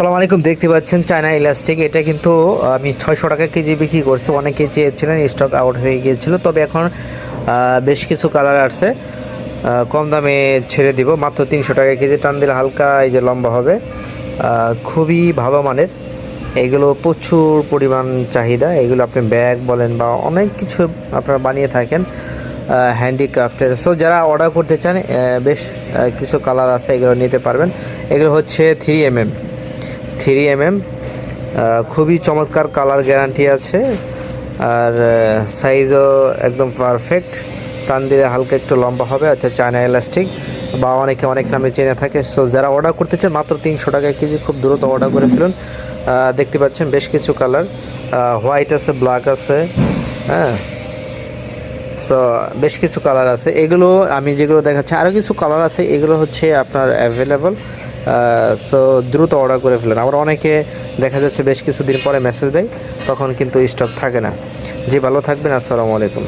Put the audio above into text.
আসসালামু আলাইকুম, দেখতে পাচ্ছেন চায়না ইলাস্টিক এটা কিন্তু, আমি ছয়শো টাকা কেজি বিক্রি করছি, অনেকে চেয়েছিলেন স্টক আউট হয়ে গিয়েছিল, তবে এখন বেশ কিছু কালার আসছে। কম দামে ছেড়ে দিব, মাত্র তিনশো টাকা কেজি। টান দিলে হালকা, এই যে লম্বা হবে। খুবই ভালো মানের। এগুলো প্রচুর পরিমাণ চাহিদা। এগুলো আপনি ব্যাগ বলেন বা অনেক কিছু আপনারা বানিয়ে থাকেন হ্যান্ডিক্রাফটের সো যারা অর্ডার করতে চান বেশ কিছু কালার আছে, এগুলো নিতে পারবেন। এগুলো হচ্ছে three M M three M M খুবই চমৎকার কালার গ্যারান্টি আছে, আর সাইজও একদম পারফেক্ট টান দিলে হালকা একটু লম্বা হবে আচ্ছা চায়না এলাস্টিক বা অনেকে অনেক নামে চেনে থাকে সো যারা অর্ডার করতে চান, মাত্র তিনশো টাকা কেজি, খুব দ্রুত অর্ডার করে ফেলুন। দেখতে পাচ্ছেন বেশ কিছু কালার হোয়াইট আছে ব্ল্যাক আছে হ্যাঁ। সো বেশ কিছু কালার আছে। এগুলো আমি যেগুলো দেখাচ্ছি আরও কিছু কালার আছে, এগুলো হচ্ছে আপনার অ্যাভেলেবল সো দ্রুত অর্ডার করে ফেলেন আবার অনেকে দেখা যাচ্ছে বেশ কিছুদিন পরে মেসেজ দেয়, তখন কিন্তু স্টক থাকে না। যে ভালো থাকবেন, আসসালামু আলাইকুম।